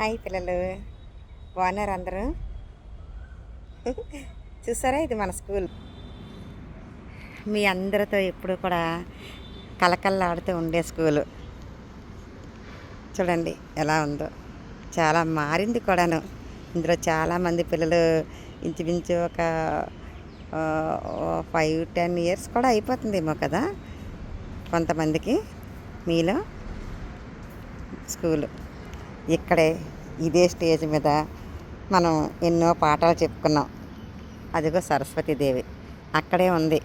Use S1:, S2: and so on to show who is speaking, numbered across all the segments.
S1: Hi పిల్లలు. బాగున్నారు అందరూ? చూసారా ఇది మన స్కూల్? మీ అందరితో ఎప్పుడు కూడా కలకల్లాడుతూ ఉండే స్కూలు. చూడండి ఎలా ఉందో. చాలా మారింది కూడాను. ఇందులో చాలామంది పిల్లలు ఇంచుమించు ఒక ఫైవ్ టెన్ ఇయర్స్ కూడా అయిపోతుందేమో కదా? కొంతమందికి మీలో స్కూలు. ఇక్కడే ఇదే స్టేజ్ మీద మనం ఎన్నో పాఠాలు చెప్పుకున్నాం. అదిగో సరస్వతీదేవి అక్కడే ఉంది.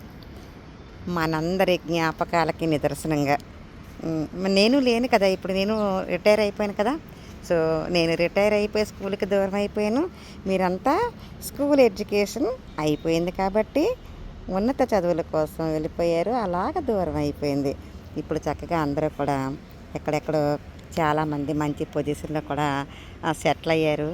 S1: మనందరి జ్ఞాపకాలకి నిదర్శనంగా. నేను లేను కదా. ఇప్పుడు నేను రిటైర్ అయిపోయాను కదా. సో నేను రిటైర్ అయిపోయి స్కూల్కి దూరం అయిపోయాను. మీరంతా స్కూల్ ఎడ్యుకేషన్ అయిపోయింది కాబట్టి ఉన్నత చదువుల కోసం వెళ్ళిపోయారు. అలాగ దూరం అయిపోయింది. ఇప్పుడు చక్కగా అందరూ కూడా ఎక్కడెక్కడో చాలామంది మంచి పొజిషన్లో కూడా సెటిల్ అయ్యారు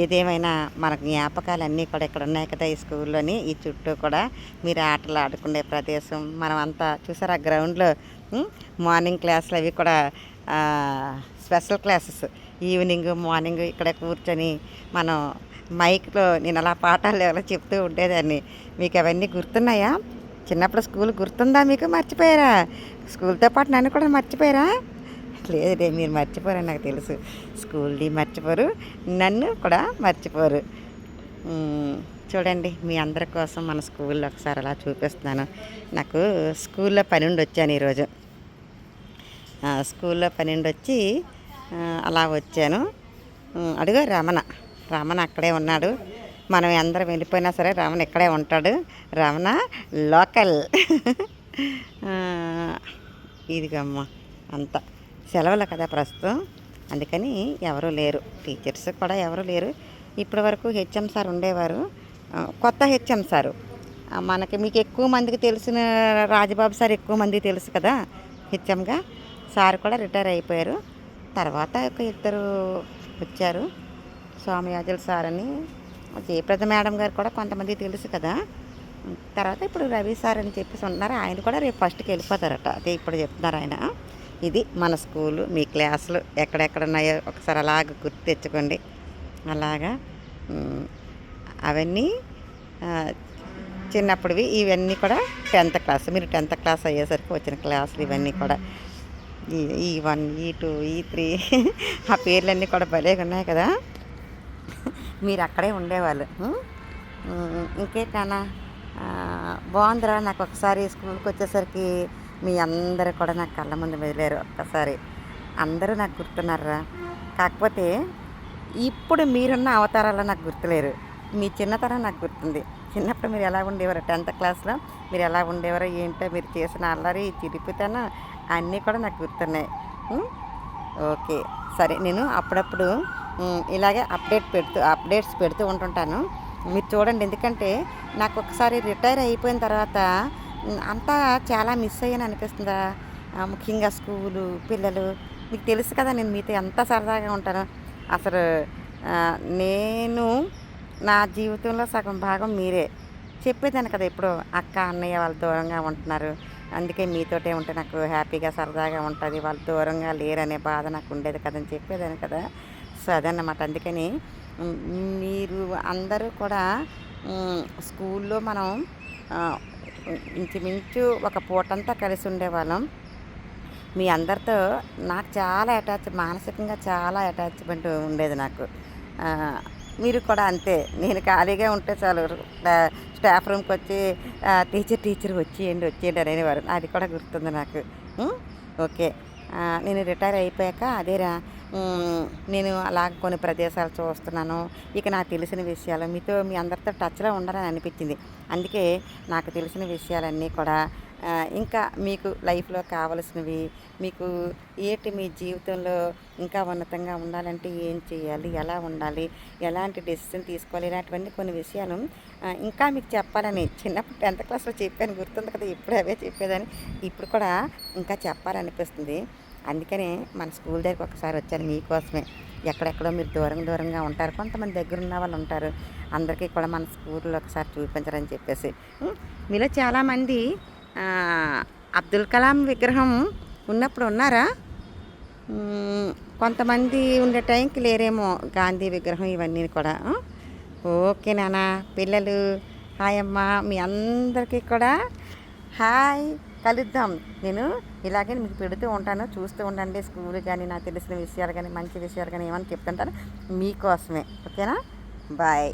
S1: ఏదేమైనా మన జ్ఞాపకాలన్నీ కూడా ఇక్కడ ఉన్నాయి కదా ఈ స్కూల్లోని. ఈ చుట్టూ కూడా మీరు ఆటలు ఆడుకునే ప్రదేశం. మనం అంతా చూసారా గ్రౌండ్లో మార్నింగ్ క్లాసులు అవి కూడా స్పెషల్ క్లాసెస్. ఈవినింగ్ మార్నింగ్ ఇక్కడ కూర్చొని మనం మైక్లో నేను అలా పాఠాలు ఎవరో చెప్తూ ఉండేదాన్ని. మీకు అవన్నీ గుర్తున్నాయా? చిన్నప్పుడు స్కూల్ గుర్తుందా మీకు? మర్చిపోయారా? స్కూల్తో పాటు నన్ను కూడా మర్చిపోయారా? లేదులే మీరు మర్చిపోరని నాకు తెలుసు. స్కూల్ని మర్చిపోరు నన్ను కూడా మర్చిపోరు. చూడండి మీ అందరి కోసం మన స్కూల్లో ఒకసారి అలా చూపిస్తున్నాను. నాకు స్కూల్లో పని ఉండి వచ్చాను ఈరోజు. స్కూల్లో పని ఉండి వచ్చి అలా వచ్చాను. అడుగు రమణ. రమణ అక్కడే ఉన్నాడు. మనం అందరం వెళ్ళిపోయినా సరే రమణ ఇక్కడే ఉంటాడు. రమణ లోకల్. ఇదిగమ్మ అంతా. సెలవులు కదా ప్రస్తుతం. అందుకని ఎవరు లేరు. టీచర్స్ కూడా ఎవరు లేరు. ఇప్పటి వరకు హెచ్ఎం సార్ ఉండేవారు. కొత్త హెచ్ఎం సారు. మనకి మీకు ఎక్కువ మందికి తెలిసిన రాజబాబు సార్ ఎక్కువ మందికి తెలుసు కదా హెచ్ఎంగా. సార్ కూడా రిటైర్ అయిపోయారు. తర్వాత ఒక ఇద్దరు వచ్చారు. స్వామియాజుల సార్ అని జయప్రద మేడం గారు కూడా కొంతమంది తెలుసు కదా. తర్వాత ఇప్పుడు రవి సార్ అని చెప్పేసి ఉన్నారు ఆయన కూడా రేపు ఫస్ట్కి వెళ్ళిపోతారట. అదే ఇప్పుడు చెప్తున్నారు ఆయన. ఇది మన స్కూలు మీ క్లాసులు ఎక్కడెక్కడ ఉన్నాయో ఒకసారి అలాగ గుర్తు తెచ్చుకోండి. అలాగా అవన్నీ చిన్నప్పుడువి ఇవన్నీ కూడా టెన్త్ క్లాస్. మీరు టెన్త్ క్లాస్ అయ్యేసరికి వచ్చిన క్లాసులు ఇవన్నీ కూడా. ఈ ఈ వన్ ఈ టూ ఈ త్రీ ఆ పేర్లన్నీ కూడా భలేగా ఉన్నాయి కదా. మీరు అక్కడే ఉండేవాళ్ళు. ఇంకేటానా బాగుందిరా నాకు ఒకసారి స్కూల్కి వచ్చేసరికి మీ అందరూ కూడా నాకు కళ్ళ ముందు వదిలేరు ఒక్కసారి. అందరూ నాకు గుర్తున్నారా? కాకపోతే ఇప్పుడు మీరున్న అవతారాల్లో నాకు గుర్తులేరు. మీ చిన్నతనం నాకు గుర్తుంది. చిన్నప్పుడు మీరు ఎలా ఉండేవారు? టెన్త్ క్లాస్లో మీరు ఎలా ఉండేవారో ఏంటో మీరు చేసిన అల్లరి చిరిపితనం అన్నీ కూడా నాకు గుర్తున్నాయి. ఓకే. సరే నేను అప్పుడప్పుడు ఇలాగే అప్డేట్ పెడుతూ అప్డేట్స్ పెడుతూ ఉంటుంటాను. మీరు చూడండి ఎందుకంటే నాకు ఒకసారి రిటైర్ అయిపోయిన తర్వాత అంతా చాలా మిస్ అయ్యాను అనిపిస్తుందా? ముఖ్యంగా స్కూలు పిల్లలు. మీకు తెలుసు కదా నేను మీతో ఎంత సరదాగా ఉంటాను. అసలు నేను నా జీవితంలో సగం భాగం మీరే. చెప్పేదాన్ని కదా ఇప్పుడు అక్క అన్నయ్య వాళ్ళు దూరంగా ఉంటున్నారు. అందుకే మీతోటే ఉంటే నాకు హ్యాపీగా సరదాగా ఉంటుంది. వాళ్ళు దూరంగా లేరనే బాధ నాకు ఉండేది కదని చెప్పేదాన్ని కదా. సో అదన్నమాట. అందుకని మీరు అందరూ కూడా స్కూల్లో మనం ఇంచుమించు ఒక పూటంతా కలిసి ఉండేవాళ్ళం. మీ అందరితో నాకు చాలా అటాచ్ మానసికంగా చాలా అటాచ్మెంట్ ఉండేది నాకు. మీరు కూడా అంతే. నేను ఖాళీగా ఉంటే చాలు. స్టాఫ్ రూమ్కి వచ్చి టీచర్ టీచర్ వచ్చేయండి వచ్చేయండి అనేవారు. అది కూడా గుర్తుంది నాకు. ఓకే. నేను రిటైర్ అయిపోయాక అదేరా నేను అలా కొన్ని ప్రదేశాలు చూస్తున్నాను. ఇక నాకు తెలిసిన విషయాలు మీతో మీ అందరితో టచ్లో ఉండాలని అనిపించింది. అందుకే నాకు తెలిసిన విషయాలన్నీ కూడా ఇంకా మీకు లైఫ్లో కావలసినవి మీకు ఏంటి మీ జీవితంలో ఇంకా ఉన్నతంగా ఉండాలంటే ఏం చేయాలి ఎలా ఉండాలి ఎలాంటి డెసిషన్ తీసుకోవాలి ఇలాంటివన్నీ కొన్ని విషయాలు ఇంకా మీకు చెప్పాలని చిన్నప్పుడు టెన్త్ క్లాస్లో చెప్పాను గుర్తుంది కదా ఇప్పుడు అవే చెప్పేదని ఇప్పుడు కూడా ఇంకా చెప్పాలనిపిస్తుంది. అందుకనే మన స్కూల్ దగ్గరికి ఒకసారి వచ్చాను మీకోసమే. ఎక్కడెక్కడో మీరు దూరం దూరంగా ఉంటారు. కొంతమంది దగ్గర ఉన్న వాళ్ళు ఉంటారు. అందరికీ కూడా మన స్కూల్లో ఒకసారి చూపించరని చెప్పేసి. మీలో చాలామంది అబ్దుల్ కలాం విగ్రహం ఉన్నప్పుడు ఉన్నారా? కొంతమంది ఉండే టైంకి లేరేమో గాంధీ విగ్రహం ఇవన్నీ కూడా. ఓకే నాన్న పిల్లలు. హాయ్ అమ్మ మీ అందరికీ కూడా. హాయ్. కలుద్దాం. నేను ఇలాగే మీకు పెడుతూ ఉంటాను చూస్తూ ఉండండి. స్కూల్ కానీ నాకు తెలిసిన విషయాలు కానీ మంచి విషయాలు కానీ ఏమైనా చెప్తుంటాను మీకోసమే. ఓకేనా? బాయ్.